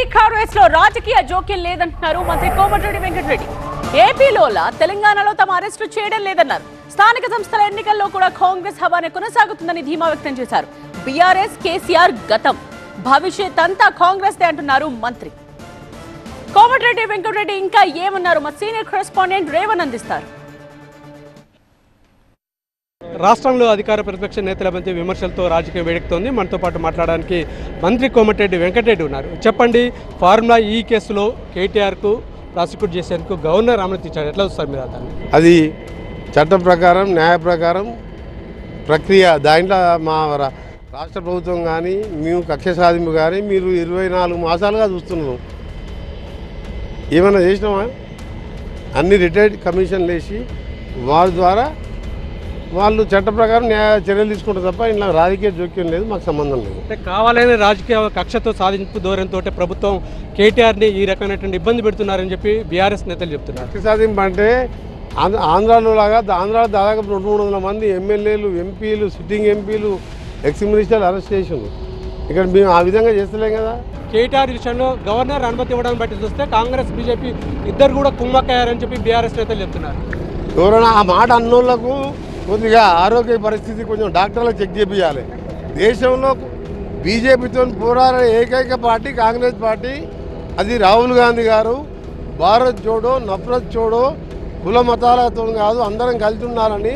TR రేస్లో రాజకీయ జోక్యం లేదంటున్నారు మంత్రి కోమటిరెడ్డి వెంకటరెడ్డి. ఏపీలోలా తెలంగాణలో తమ అరెస్టు చేయడం లేదన్నారు. స్థానిక సంస్థల ఎన్నికల్లో కూడా కాంగ్రెస్ హవానే కొనసాగుతుందని ధీమా వ్యక్తం చేశారు. బీఆర్ఎస్ కేసీఆర్ గతం. భవిష్యత్ అంతా కాంగ్రెస్ దే అంటున్నారు మంత్రి. కోమటిరెడ్డి వెంకటరెడ్డి ఇంకా ఏమన్నారు? మా సీనియర్ కరెస్పాండెంట్ రేవన్ అందిస్తారు రాష్ట్రంలో అధికార ప్రతిపక్ష నేతల మధ్య విమర్శలతో రాజకీయం వేడెక్కుతోంది. మనతో పాటు మాట్లాడడానికి మంత్రి కోమటిరెడ్డి వెంకటరెడ్డి ఉన్నారు. చెప్పండి ఫార్ములా ఈ కేసులో కేటీఆర్కు ప్రాసిక్యూట్ చేసేందుకు గవర్నర్ అనుమతి ఇచ్చారు. ఎట్లా చూస్తారు మీరు అతను అది చట్టం ప్రకారం న్యాయ ప్రకారం ప్రక్రియ దాంట్లో మా రా- రాష్ట్ర ప్రభుత్వం కానీ మేము కక్ష సాధింపు కానీ మీరు ఇరవై నాలుగు మాసాలుగా చూస్తున్నాం ఏమైనా చేసినామా అన్ని రిటైర్డ్ కమిషన్లు వేసి వారి ద్వారా వాళ్ళు చట్ట ప్రకారం న్యాయ చర్యలు తీసుకుంటారు తప్ప ఇలా రాజకీయ జోక్యం లేదు మాకు సంబంధం లేదు. అంటే కావాలనే రాజకీయ కక్షతో సాధింపు ధోరణితో ప్రభుత్వం కేటీఆర్ని ఈ రకమైనటువంటి ఇబ్బంది పెడుతున్నారని చెప్పి బీఆర్ఎస్ నేతలు చెప్తున్నారు. కక్ష సాధింపు అంటే ఆంధ్ర ఆంధ్రాలో లాగా ఆంధ్రాలో దాదాపు రెండు మూడు వందల మంది ఎమ్మెల్యేలు ఎంపీలు సిట్టింగ్ ఎంపీలు ఎక్స్ మినిస్టర్లు అరెస్ట్ చేసిండ్రు. ఇక్కడ మేము ఆ విధంగా చేస్తలేం కదా. కేటీఆర్ విషయంలో గవర్నర్ అనుమతి ఇవ్వడం బట్టి చూస్తే కాంగ్రెస్ బీజేపీ ఇద్దరు కూడా కుమ్మక్కయ్యారని చెప్పి బీఆర్ఎస్ నేతలు చెప్తున్నారు. ఎవరైనా ఆ మాట అన్నోళ్ళకు కొద్దిగా ఆరోగ్య పరిస్థితి కొంచెం డాక్టర్లకు చెక్ చేపించాలి దేశంలో బీజేపీతో పోరాడే ఏకైక పార్టీ కాంగ్రెస్ పార్టీ అది రాహుల్ గాంధీ గారు. భారత్ జోడో నఫరత్ చోడో కుల మతాలతో కాదు అందరం కలిసి ఉండాలని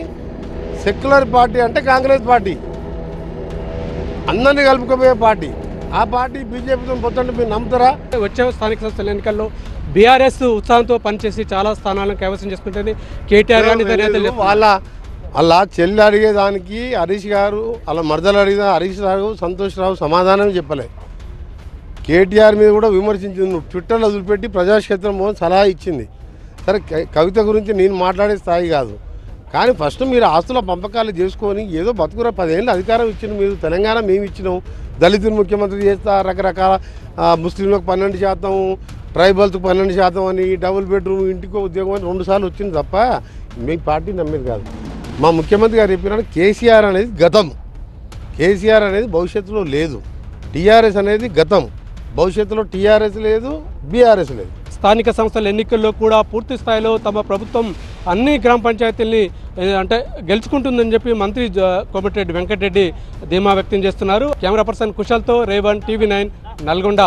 సెక్యులర్ పార్టీ అంటే కాంగ్రెస్ పార్టీ. అందరినీ కలుపుకోబోయే పార్టీ. ఆ పార్టీ బీజేపీతో పొత్తంటే మీరు నమ్ముతారా? వచ్చే స్థానిక సంస్థల ఎన్నికల్లో బీఆర్ఎస్ ఉత్సాహంతో పనిచేసి చాలా స్థానాలను కైవసం చేసుకుంటుంది. కేటీఆర్ చెప్తున్నారు. వాళ్ళ అలా చెల్లి అడిగేదానికి హరీష్ గారు అలా మరదలు అడిగిన హరీష్ రావు సంతోష్ రావు సమాధానం చెప్పలే. కేటీఆర్ మీద కూడా విమర్శించింది నువ్వు ట్విట్టర్లో వదిలిపెట్టి ప్రజాక్షేత్రం సలహా ఇచ్చింది. సరే కవిత గురించి నేను మాట్లాడే స్థాయి కాదు. కానీ ఫస్ట్ మీరు ఆస్తుల పంపకాలు చేసుకొని ఏదో బతుకురా పదేళ్ళు అధికారం ఇచ్చిన మీరు. తెలంగాణ మేము ఇచ్చినాం. దళితులు ముఖ్యమంత్రి చేస్తా రకరకాల ముస్లింలకు పన్నెండు శాతం ట్రైబల్స్కి పన్నెండు శాతం అని డబుల్ బెడ్రూమ్ ఇంటికో ఉద్యోగం అని రెండు సార్లు వచ్చింది తప్ప మీ పార్టీ నమ్మేది కాదు. మా ముఖ్యమంత్రి గారు చెప్పినట్టు కేసీఆర్ అనేది గతం కేసీఆర్ అనేది భవిష్యత్తులో లేదు. టీఆర్ఎస్ అనేది గతం భవిష్యత్తులో టీఆర్ఎస్ లేదు బీఆర్ఎస్ లేదు. స్థానిక సంస్థల ఎన్నికల్లో కూడా పూర్తి స్థాయిలో తమ ప్రభుత్వం అన్ని గ్రామ పంచాయతీల్ని అంటే గెలుచుకుంటుందని చెప్పి మంత్రి కోమటిరెడ్డి వెంకటరెడ్డి ధీమా వ్యక్తం చేస్తున్నారు. కెమెరా పర్సన్ కుశల్తో రేవన్ టీవీ నైన్ నల్గొండ.